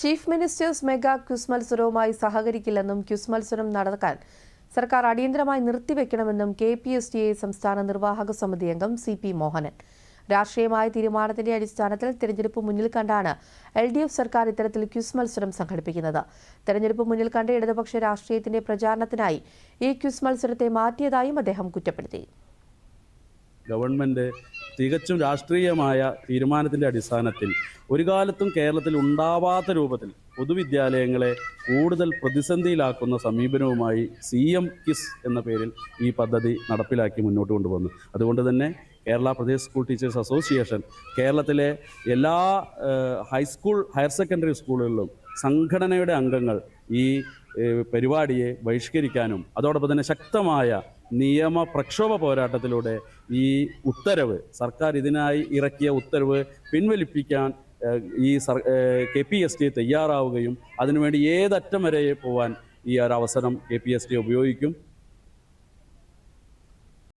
Chief ministers mega quiz മത്സരവുമായി സഹകരിക്കില്ലെന്നും quiz മത്സരം നടക്കാൻ സർക്കാർ അടിയന്തരമായി നിർത്തിവെക്കണമെന്നും K P S T A സംസ്ഥാന നിർവാഹക സമിതി അംഗം സി പി മോഹനൻ. രാഷ്ട്രീയമായ തീരുമാനത്തിന്റെ അടിസ്ഥാനത്തിൽ തെരഞ്ഞെടുപ്പ് മുന്നിൽ കണ്ടാണ് എൽ ഡി എഫ് സർക്കാർ ഇത്തരത്തിൽ ക്വിസ് മത്സരം സംഘടിപ്പിക്കുന്നത്. തെരഞ്ഞെടുപ്പ് മുന്നിൽ കണ്ട ഇടതുപക്ഷ രാഷ്ട്രീയത്തിന്റെ പ്രചാരണത്തിനായി ഈ ക്വിസ് മത്സരത്തെ മാറ്റിയതായും അദ്ദേഹം കുറ്റപ്പെടുത്തി. ഗവൺമെന്റ് തികച്ചും രാഷ്ട്രീയമായ തീരുമാനത്തിന്റെ അടിസ്ഥാനത്തിൽ ഒരു കാലത്തും കേരളത്തിൽ ഉണ്ടാവാത്ത രൂപത്തിൽ പൊതുവിദ്യാലയങ്ങളെ കൂടുതൽ പ്രതിസന്ധിയിലാക്കുന്ന സമീപനവുമായി സി എം കിസ് എന്ന പേരിൽ ഈ പദ്ധതി നടപ്പിലാക്കി മുന്നോട്ട് കൊണ്ടുപോകുന്നു അതുകൊണ്ട് തന്നെ Kerala Pradesh school teachers association കേരളത്തിലെ എല്ലാ ഹൈസ്കൂൾ ഹയർ സെക്കൻഡറി സ്കൂളുകളിലും സംഘടനയുടെ അംഗങ്ങൾ ഈ പരിപാടിയെ ബഹിഷ്കരിക്കാനും അതോടൊപ്പം തന്നെ ശക്തമായ നിയമ പ്രക്ഷോഭ പോരാട്ടത്തിലൂടെ ഈ ഉത്തരവ് സർക്കാർ ഇതിനായി ഇറക്കിയ ഉത്തരവ് പിൻവലിപ്പിക്കാൻ ഈ sir K P S T തയ്യാറാവുകയും അതിനുവേണ്ടി ഏതറ്റം വരെ പോവാൻ ഈ ഒരു അവസരം കെ പി എസ് ടി ഉപയോഗിക്കും.